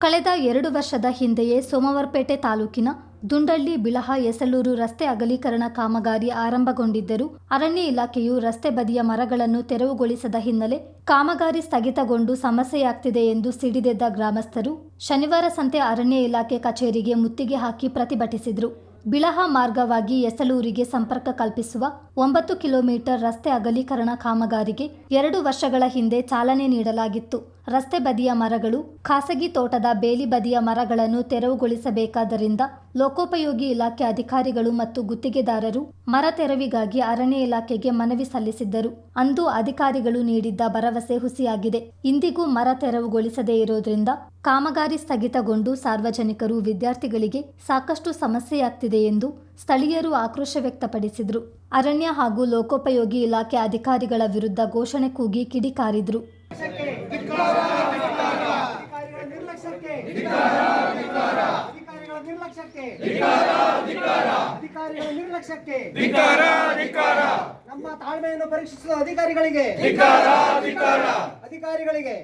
ಕಳೆದ ಎರಡು ವರ್ಷದ ಹಿಂದೆಯೇ ಸೋಮವಾರಪೇಟೆ ತಾಲೂಕಿನ ದುಂಡಳ್ಳಿ ಬಿಳಹ ಎಸಲೂರು ರಸ್ತೆ ಅಗಲೀಕರಣ ಕಾಮಗಾರಿ ಆರಂಭಗೊಂಡಿದ್ದರೂ ಅರಣ್ಯ ಇಲಾಖೆಯು ರಸ್ತೆ ಬದಿಯ ಮರಗಳನ್ನು ತೆರವುಗೊಳಿಸದ ಹಿನ್ನೆಲೆ ಕಾಮಗಾರಿ ಸ್ಥಗಿತಗೊಂಡು ಸಮಸ್ಯೆಯಾಗ್ತಿದೆ ಎಂದು ಸಿಡಿದೆದ್ದ ಗ್ರಾಮಸ್ಥರು ಶನಿವಾರ ಸಂತೆ ಅರಣ್ಯ ಇಲಾಖೆ ಕಚೇರಿಗೆ ಮುತ್ತಿಗೆ ಹಾಕಿ ಪ್ರತಿಭಟಿಸಿದರು. ಬಿಳಹ ಮಾರ್ಗವಾಗಿ ಎಸಲೂರಿಗೆ ಸಂಪರ್ಕ ಕಲ್ಪಿಸುವ ಒಂಬತ್ತು ಕಿಲೋಮೀಟರ್ ರಸ್ತೆ ಅಗಲೀಕರಣ ಕಾಮಗಾರಿಗೆ ಎರಡು ವರ್ಷಗಳ ಹಿಂದೆ ಚಾಲನೆ ನೀಡಲಾಗಿತ್ತು. ರಸ್ತೆ ಬದಿಯ ಮರಗಳು, ಖಾಸಗಿ ತೋಟದ ಬೇಲಿ ಬದಿಯ ಮರಗಳನ್ನು ತೆರವುಗೊಳಿಸಬೇಕಾದ್ದರಿಂದ ಲೋಕೋಪಯೋಗಿ ಇಲಾಖೆ ಅಧಿಕಾರಿಗಳು ಮತ್ತು ಗುತ್ತಿಗೆದಾರರು ಮರ ತೆರವಿಗಾಗಿ ಅರಣ್ಯ ಇಲಾಖೆಗೆ ಮನವಿ ಸಲ್ಲಿಸಿದ್ದರು. ಅಂದು ಅಧಿಕಾರಿಗಳು ನೀಡಿದ್ದ ಭರವಸೆ ಹುಸಿಯಾಗಿದೆ. ಇಂದಿಗೂ ಮರ ತೆರವುಗೊಳಿಸದೇ ಇರೋದ್ರಿಂದ ಕಾಮಗಾರಿ ಸ್ಥಗಿತಗೊಂಡು ಸಾರ್ವಜನಿಕರು ವಿದ್ಯಾರ್ಥಿಗಳಿಗೆ ಸಾಕಷ್ಟು ಸಮಸ್ಯೆಯಾಗ್ತಿದೆ ಎಂದು ಸ್ಥಳೀಯರು ಆಕ್ರೋಶ ವ್ಯಕ್ತಪಡಿಸಿದರು. ಅರಣ್ಯ ಹಾಗೂ ಲೋಕೋಪಯೋಗಿ ಇಲಾಖೆ ಅಧಿಕಾರಿಗಳ ವಿರುದ್ಧ ಘೋಷಣೆ ಕೂಗಿ ಕಿಡಿಕಾರಿದ್ರು ಅಧಿಕಾರಿಗಳ ನಿರ್ಲಕ್ಷ್ಯಕ್ಕೆ. ನಮ್ಮ ತಾಳ್ಮೆಯನ್ನು ಪರೀಕ್ಷಿಸುವ ಅಧಿಕಾರಿಗಳಿಗೆ. ಅಧಿಕಾರಿಗಳಿಗೆ.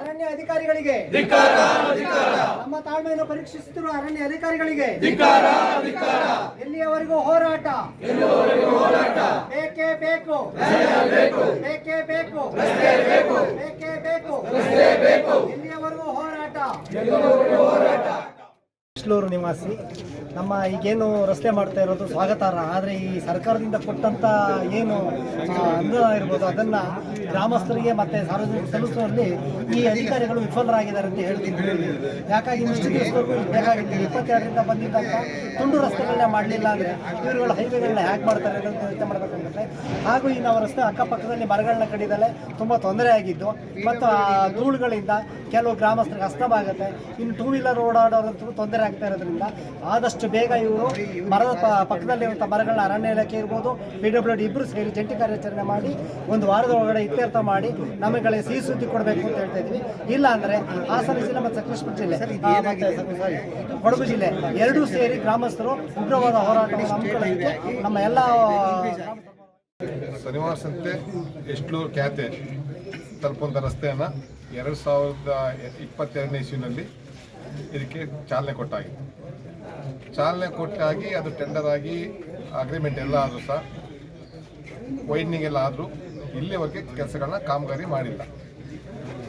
ಅರಣ್ಯ ಅಧಿಕಾರಿಗಳಿಗೆ. ನಮ್ಮ ತಾಳ್ಮೆಯನ್ನು ಪರೀಕ್ಷಿಸುತ್ತಿರುವ ಅರಣ್ಯ ಅಧಿಕಾರಿಗಳಿಗೆ. ಎಲ್ಲಿಯವರೆಗೂ ಹೋರಾಟ. ಬೇಕೇ ಬೇಕು. ಬೇಕೇ. ಬೇಕು ಬೇಕೇ. ಬೇಕು. ಎಲ್ಲಿಯವರೆಗೂ ಹೋರಾಟ. ಇಸ್ಲೂರು ನಿವಾಸಿ. ನಮ್ಮ ಈಗೇನು ರಸ್ತೆ ಮಾಡ್ತಾ ಇರೋದು ಸ್ವಾಗತಾರ್ಹ. ಆದರೆ ಈ ಸರ್ಕಾರದಿಂದ ಕೊಟ್ಟಂತ ಏನು ಅನುದಾನ ಇರ್ಬೋದು, ಅದನ್ನ ಗ್ರಾಮಸ್ಥರಿಗೆ ಮತ್ತೆ ಸಾರ್ವಜನಿಕ ಸಲ್ಲಿಸುವಲ್ಲಿ ಈ ಅಧಿಕಾರಿಗಳು ವಿಫಲರಾಗಿದ್ದಾರೆ ಅಂತ ಹೇಳ್ತೀನಿ. ಯಾಕಾಗಿ ಇಷ್ಟು ಬೇಕಾಗಿತ್ತು? ಇಪ್ಪತ್ತೆರಡರಿಂದ ಬಂದಿದ್ದಂಥ ತುಂಡು ರಸ್ತೆಗಳನ್ನ ಮಾಡಲಿಲ್ಲ ಅಂದರೆ ಇವರುಗಳ ಹೈವೇಗಳನ್ನ ಹ್ಯಾಕ್ ಮಾಡ್ತಾರೆ ಅಂತ ಯೋಚನೆ ಮಾಡಬೇಕಾಗುತ್ತೆ ಹಾಗೂ ಈ ನಾವು ರಸ್ತೆ ಅಕ್ಕಪಕ್ಕದಲ್ಲಿ ಮರಗಳನ್ನ ಕಡಿದಲೆ ತುಂಬ ತೊಂದರೆ ಆಗಿದ್ದು, ಮತ್ತು ಆ ಧೂಳುಗಳಿಂದ ಕೆಲವು ಗ್ರಾಮಸ್ಥರಿಗೆ ಅಸ್ತವಾಗುತ್ತೆ ಇನ್ನು ಟೂ ವೀಲರ್ ಓಡಾಡೋರಂತೂ ತೊಂದರೆ ಆಗ್ತಾ ಇರೋದ್ರಿಂದ ಆದಷ್ಟು ಬೇಗ ಇವರು ಮರದ ಪ ಪಕ್ಕದಲ್ಲಿರುವಂಥ ಮರಗಳನ್ನ ಅರಣ್ಯ ಇಲಾಖೆ ಇರ್ಬೋದು ಪಿ ಡಬ್ಲ್ಯೂ ಡಿ ಇಬ್ಬರು ಸೇರಿ ಜಂಟಿ ಕಾರ್ಯಾಚರಣೆ ಮಾಡಿ ಒಂದು ವಾರದ ಒಳಗಡೆ ಇತ್ಯರ್ಥ ಮಾಡಿ ನಮಗೆ ಸಿಹಿ ಸುದ್ದಿ ಕೊಡಬೇಕು ಅಂತ ಹೇಳ್ತಾ ಇದ್ವಿ. ಇಲ್ಲ ಅಂದರೆ ಹಾಸನ ಜಿಲ್ಲೆ ಮತ್ತು ಸಕಲೇಶ್ಪುರ ಜಿಲ್ಲೆ ಕೊಡಗು ಜಿಲ್ಲೆ ಎರಡೂ ಸೇರಿ ಗ್ರಾಮಸ್ಥರು ಉಗ್ರವಾದ ಹೋರಾಟ ನಮ್ಮ ಎಲ್ಲ ಶನಿವಾರ ಸಂತೆ ಎಸ್ಟ್ಲೂರು ಖ್ಯಾತೆ ತಲುಪುವಂಥ ರಸ್ತೆಯನ್ನು ಎರಡು ಸಾವಿರದ ಇಪ್ಪತ್ತೆರಡನೇ ಇಸ್ವಿನಲ್ಲಿ ಇದಕ್ಕೆ ಚಾಲನೆ ಕೊಟ್ಟಾಗಿ ಚಾಲನೆ ಕೊಟ್ಟಾಗಿ ಅದು ಟೆಂಡರ್ ಆಗಿ ಅಗ್ರಿಮೆಂಟ್ ಎಲ್ಲ ಆದರೂ ಸಹ ವೈಡ್ನಿಂಗ್ ಎಲ್ಲ ಆದರೂ ಇಲ್ಲಿವರೆಗೆ ಕೆಲಸಗಳನ್ನ ಕಾಮಗಾರಿ ಮಾಡಿಲ್ಲ.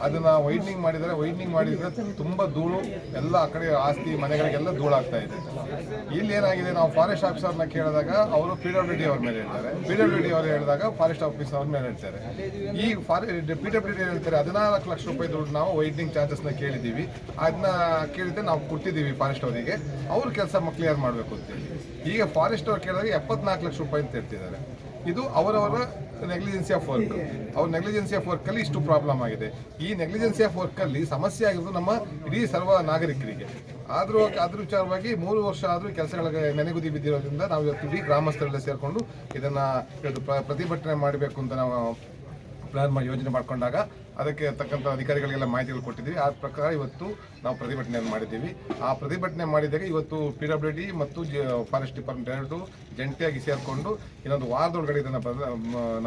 ಅದನ್ನ ವೈಡ್ನಿಂಗ್ ಮಾಡಿದರೆ ವೈಡ್ನಿಂಗ್ ಮಾಡಿದರೆ ತುಂಬ ಧೂಳು, ಎಲ್ಲ ಆ ಕಡೆ ಆಸ್ತಿ, ಮನೆಗಳಿಗೆಲ್ಲ ಧೂಳಾಗ್ತಾ ಇದೆ. ಇಲ್ಲಿ ಏನಾಗಿದೆ ನಾವು ಫಾರೆಸ್ಟ್ ಆಫೀಸರ್ನ ಕೇಳಿದಾಗ ಅವರು ಪಿ ಡಬ್ಲ್ಯೂ ಡಿ ಅವ್ರ ಮೇಲೆ ಹೇಳ್ತಾರೆ. ಪಿ ಡಬ್ಲ್ಯೂ ಡಿ ಅವರು ಹೇಳಿದಾಗ ಫಾರೆಸ್ಟ್ ಆಫೀಸ್ ಅವ್ರ ಮೇಲೆ ಹೇಳ್ತಾರೆ. ಈ ಫಾರೆ ಪಿ ಡಬ್ಲ್ಯೂ ಡಿ ಹೇಳ್ತಾರೆ, ಹದಿನಾಲ್ಕು ಲಕ್ಷ ರೂಪಾಯಿ ದುಡ್ಡು ನಾವು ವೈಡ್ನಿಂಗ್ ಚಾರ್ಜಸ್ನ ಕೇಳಿದ್ದೀವಿ. ಅದನ್ನ ಕೇಳಿದ್ರೆ ನಾವು ಕೊಟ್ಟಿದ್ದೀವಿ ಫಾರೆಸ್ಟ್ ಅವರಿಗೆ. ಅವ್ರ ಕೆಲಸ ಕ್ಲಿಯರ್ ಮಾಡಬೇಕು ಅಂತೇಳಿ. ಈಗ ಫಾರೆಸ್ಟ್ ಅವ್ರು ಕೇಳಿದಾಗ ಎಪ್ಪತ್ನಾಲ್ಕು ಲಕ್ಷ ರೂಪಾಯಿ ಅಂತ ಹೇಳ್ತಿದ್ದಾರೆ. ಇದು ಅವರವರ ನೆಗ್ಲಿಜೆನ್ಸಿ ಆಫ್ ವರ್ಕ್ ಅವ್ರ ನೆಗ್ಲಿಜೆನ್ಸಿ ಆಫ್ ವರ್ಕಲ್ಲಿ ಇಷ್ಟು ಪ್ರಾಬ್ಲಮ್ ಆಗಿದೆ. ಈ ನೆಗ್ಲಿಜೆನ್ಸಿ ಆಫ್ ವರ್ಕಲ್ಲಿ ಸಮಸ್ಯೆ ಆಗಿರೋದು ನಮ್ಮ ಇಡೀ ಸರ್ವ ನಾಗರಿಕರಿಗೆ. ಆದರೂ ಅದ್ರ ವಿಚಾರವಾಗಿ ಮೂರು ವರ್ಷ ಆದರೂ ಕೆಲಸಗಳಿಗೆ ನೆನೆಗುದಿ ಬಿದ್ದಿರೋದ್ರಿಂದ ನಾವು ಇವತ್ತು ಇಡೀ ಗ್ರಾಮಸ್ಥರೆಲ್ಲ ಸೇರಿಕೊಂಡು ಇದನ್ನು ಪ್ರತಿಭಟನೆ ಮಾಡಬೇಕು ಅಂತ ನಾವು ಪ್ಲಾನ್ ಮಾಡಿ ಯೋಜನೆ ಮಾಡ್ಕೊಂಡಾಗ ಅದಕ್ಕೆ ತಕ್ಕಂಥ ಅಧಿಕಾರಿಗಳಿಗೆಲ್ಲ ಮಾಹಿತಿಗಳು ಕೊಟ್ಟಿದ್ದೀವಿ. ಆ ಪ್ರಕಾರ ಇವತ್ತು ನಾವು ಪ್ರತಿಭಟನೆಯನ್ನು ಮಾಡಿದ್ದೀವಿ. ಆ ಪ್ರತಿಭಟನೆ ಮಾಡಿದಾಗ ಇವತ್ತು ಪಿ ಡಬ್ಲ್ಯೂ ಡಿ ಮತ್ತು ಫಾರೆಸ್ಟ್ ಡಿಪಾರ್ಟ್ಮೆಂಟ್ ಎರಡು ಜಂಟಿಯಾಗಿ ಸೇರಿಕೊಂಡು ಇನ್ನೊಂದು ವಾರದೊಳಗಡೆ ಇದನ್ನು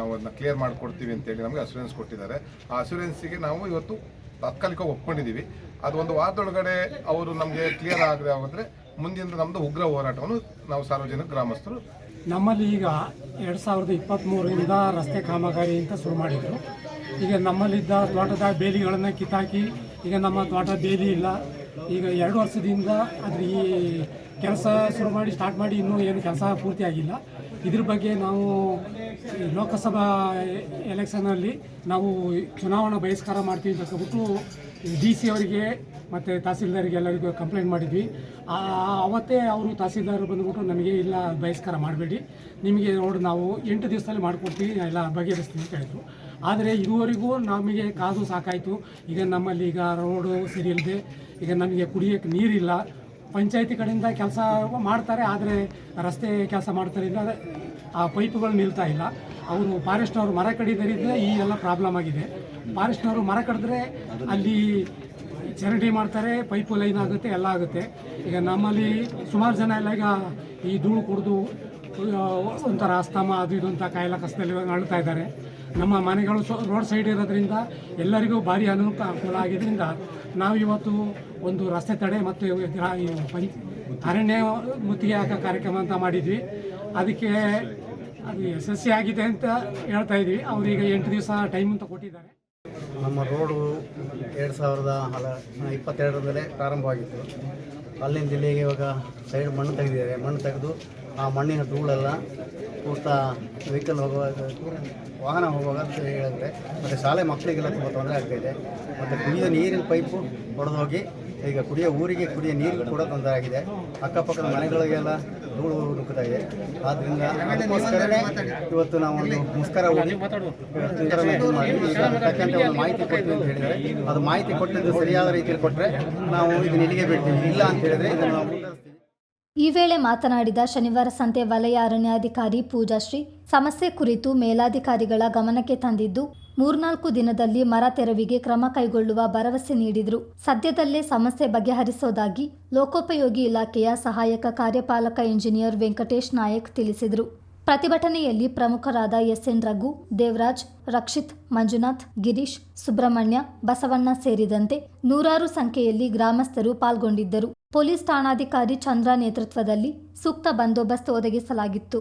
ನಾವು ಅದನ್ನ ಕ್ಲಿಯರ್ ಮಾಡಿಕೊಡ್ತೀವಿ ಅಂತೇಳಿ ನಮಗೆ ಅಶ್ಯೂರೆನ್ಸ್ ಕೊಟ್ಟಿದ್ದಾರೆ. ಆ ಅಶ್ಯೂರೆನ್ಸಿಗೆ ನಾವು ಇವತ್ತು ತಾತ್ಕಾಲಿಕ ಒಪ್ಕೊಂಡಿದ್ದೀವಿ. ಅದು ಒಂದು ವಾರದೊಳಗಡೆ ಅವರು ನಮಗೆ ಕ್ಲಿಯರ್ ಆಗದೆ ಹೋದರೆ ಮುಂದಿನ ನಮ್ಮದು ಉಗ್ರ ಹೋರಾಟವನ್ನು ನಾವು ಸಾರ್ವಜನಿಕ ಗ್ರಾಮಸ್ಥರು ನಮ್ಮಲ್ಲಿ ಈಗ ಎರಡು ಸಾವಿರದ ಇಪ್ಪತ್ತ್ಮೂರರಿಂದ ರಸ್ತೆ ಕಾಮಗಾರಿ ಅಂತ ಶುರು ಮಾಡಿದರು. ಈಗ ನಮ್ಮಲ್ಲಿದ್ದ ತೋಟದ ಬೇಲಿಗಳನ್ನು ಕಿತ್ತಾಕಿ, ಈಗ ನಮ್ಮ ತೋಟ ಬೇಲಿ ಇಲ್ಲ. ಈಗ ಎರಡು ವರ್ಷದಿಂದ ಅದ್ರ ಈ ಕೆಲಸ ಶುರು ಮಾಡಿ ಸ್ಟಾರ್ಟ್ ಮಾಡಿ ಇನ್ನೂ ಏನು ಕೆಲಸ ಪೂರ್ತಿ ಆಗಿಲ್ಲ. ಇದ್ರ ಬಗ್ಗೆ ನಾವು ಲೋಕಸಭಾ ಎಲೆಕ್ಷನಲ್ಲಿ ನಾವು ಚುನಾವಣಾ ಬಹಿಷ್ಕಾರ ಮಾಡ್ತೀವಿ ಅಂತ ಹೇಳ್ಬಿಟ್ಟು ಡಿ ಸಿ ಅವರಿಗೆ ಮತ್ತು ತಹಸೀಲ್ದಾರಿಗೆ ಎಲ್ಲರಿಗೂ ಕಂಪ್ಲೇಂಟ್ ಮಾಡಿದ್ವಿ. ಅವತ್ತೇ ಅವರು ತಹಸೀಲ್ದಾರ್ ಬಂದ್ಬಿಟ್ಟು ನಮಗೆ ಇಲ್ಲ, ಬಹಿಷ್ಕಾರ ಮಾಡಬೇಡಿ. ನಿಮಗೆ ನೋಡಿ ನಾವು ಎಂಟು ದಿವಸದಲ್ಲಿ ಮಾಡಿಕೊಡ್ತೀವಿ ಎಲ್ಲ ಬಗೆಹರಿಸ್ತೀವಿ ಅಂತ ಹೇಳಿದ್ರು. ಆದರೆ ಇದುವರೆಗೂ ನಮಗೆ ಕಾದು ಸಾಕಾಯಿತು. ಈಗ ನಮ್ಮಲ್ಲಿ ಈಗ ರೋಡು ಸರಿ ಇಲ್ಲದೆ ಈಗ ನಮಗೆ ಕುಡಿಯೋಕ್ಕೆ ನೀರಿಲ್ಲ. ಪಂಚಾಯತಿ ಕಡೆಯಿಂದ ಕೆಲಸ ಮಾಡ್ತಾರೆ, ಆದರೆ ರಸ್ತೆ ಕೆಲಸ ಮಾಡ್ತಾರೆ ಅಂದರೆ ಆ ಪೈಪುಗಳು ನಿಲ್ತಾ ಇಲ್ಲ. ಅವರು ಫಾರೆಸ್ಟ್ನವರು ಮರ ಕಡಿದರಿಂದ ಈ ಎಲ್ಲ ಪ್ರಾಬ್ಲಮ್ ಆಗಿದೆ. ಫಾರೆಸ್ಟ್ನವರು ಮರ ಕಡಿದ್ರೆ ಅಲ್ಲಿ ಚರಂಡಿ ಮಾಡ್ತಾರೆ, ಪೈಪು ಲೈನ್ ಆಗುತ್ತೆ, ಎಲ್ಲ ಆಗುತ್ತೆ. ಈಗ ನಮ್ಮಲ್ಲಿ ಸುಮಾರು ಜನ ಎಲ್ಲ ಈಗ ಈ ಧೂಳು ಕುಡಿದು ಒಂಥರ ಅಸ್ತಮ, ಅದು ಇದು ಅಂತ ಕಾಯಿಲೆ ಕಷ್ಟದಲ್ಲಿ ಅಳ್ತಾ ಇದ್ದಾರೆ. ನಮ್ಮ ಮನೆಗಳು ರೋಡ್ ಸೈಡ್ ಇರೋದ್ರಿಂದ ಎಲ್ಲರಿಗೂ ಭಾರಿ ಅನುಕೂಲ ಆಗಿದ್ದರಿಂದ ನಾವು ಇವತ್ತು ಒಂದು ರಸ್ತೆ ತಡೆ ಮತ್ತು ಅರಣ್ಯ ಮುತ್ತಿಗೆ ಹಾಕೋ ಕಾರ್ಯಕ್ರಮ ಅಂತ ಮಾಡಿದ್ವಿ. ಅದಕ್ಕೆ ಅದು ಯಶಸ್ವಿ ಆಗಿದೆ ಅಂತ ಹೇಳ್ತಾ ಇದ್ವಿ. ಅವ್ರಿಗೆ ಎಂಟು ದಿವಸ ಟೈಮ್ ಅಂತ ಕೊಟ್ಟಿದ್ದಾರೆ. ನಮ್ಮ ರೋಡು ಎರಡು ಸಾವಿರದ ಹಲ ಇಪ್ಪತ್ತೆರಡರಲ್ಲೇ ಪ್ರಾರಂಭವಾಗಿತ್ತು. ಅಲ್ಲಿಂದ ಇಲ್ಲಿಗೆ ಇವಾಗ ಸೈಡ್ ಮಣ್ಣು ತೆಗೆದಿದ್ದಾರೆ. ಮಣ್ಣು ತೆಗೆದು ಆ ಮಣ್ಣಿನ ಧೂಳೆಲ್ಲ ಪೂರ್ತ ವೆಹಿಕಲ್ ಹೋಗುವಾಗ, ವಾಹನ ಹೋಗುವಾಗ ಅಂತ ಹೇಳಿದ್ರೆ, ಮತ್ತು ಶಾಲೆ ಮಕ್ಕಳಿಗೆಲ್ಲ ತುಂಬ ತೊಂದರೆ ಆಗ್ತಾಯಿದೆ ಮತ್ತು ಕುಡಿಯೋ ನೀರಿನ ಪೈಪು ಹೊಡೆದೋಗಿ ಈಗ ಕುಡಿಯೋ ಊರಿಗೆ ಕುಡಿಯೋ ನೀರು ಕೂಡ ತೊಂದರೆ ಆಗಿದೆ. ಅಕ್ಕಪಕ್ಕದ ಮನೆಗಳಿಗೆಲ್ಲ ಧೂಳು ನುಗ್ಗುತ್ತಾ ಇದೆ. ಆದ್ದರಿಂದ ಅದಕ್ಕೋಸ್ಕರನೇ ಇವತ್ತು ನಾವು ಒಂದು ಮುಸ್ಕರ ಹೋಗಿ ತಕ್ಕಂತೆ ಒಂದು ಮಾಹಿತಿ ಕೊಡ್ತೀವಿ ಅಂತ ಹೇಳಿದರೆ ಅದು ಮಾಹಿತಿ ಕೊಟ್ಟಿದ್ದು ಸರಿಯಾದ ರೀತಿಯಲ್ಲಿ ಕೊಟ್ಟರೆ ನಾವು ಇದನ್ನ ಇಲ್ಲಿಗೆ ಬಿಡ್ತೀವಿ. ಇಲ್ಲ ಅಂತ ಹೇಳಿದ್ರೆ ಇದನ್ನು ನಾವು ಈ ವೇಳೆ ಮಾತನಾಡಿದ ಶನಿವಾರ ಸಂತೆ ವಲಯ ಅರಣ್ಯಾಧಿಕಾರಿ ಪೂಜಾಶ್ರೀ, ಸಮಸ್ಯೆ ಕುರಿತು ಮೇಲಾಧಿಕಾರಿಗಳ ಗಮನಕ್ಕೆ ತಂದಿದ್ದು, ಮೂರ್ನಾಲ್ಕು ದಿನದಲ್ಲಿ ಮರ ತೆರವಿಗೆ ಕ್ರಮ ಕೈಗೊಳ್ಳುವ ಭರವಸೆ ನೀಡಿದರು. ಸದ್ಯದಲ್ಲೇ ಸಮಸ್ಯೆ ಬಗೆಹರಿಸೋದಾಗಿ ಲೋಕೋಪಯೋಗಿ ಇಲಾಖೆಯ ಸಹಾಯಕ ಕಾರ್ಯಪಾಲಕ ಇಂಜಿನಿಯರ್ ವೆಂಕಟೇಶ್ ನಾಯಕ್ ತಿಳಿಸಿದರು. ಪ್ರತಿಭಟನೆಯಲ್ಲಿ ಪ್ರಮುಖರಾದ ಎಸ್ಎನ್ ರಘು, ದೇವರಾಜ್, ರಕ್ಷಿತ್, ಮಂಜುನಾಥ್, ಗಿರೀಶ್, ಸುಬ್ರಹ್ಮಣ್ಯ, ಬಸವಣ್ಣ ಸೇರಿದಂತೆ ನೂರಾರು ಸಂಖ್ಯೆಯಲ್ಲಿ ಗ್ರಾಮಸ್ಥರು ಪಾಲ್ಗೊಂಡಿದ್ದರು. ಪೊಲೀಸ್ ಠಾಣಾಧಿಕಾರಿ ಚಂದ್ರ ನೇತೃತ್ವದಲ್ಲಿ ಸೂಕ್ತ ಬಂದೋಬಸ್ತ್ ಒದಗಿಸಲಾಗಿತ್ತು.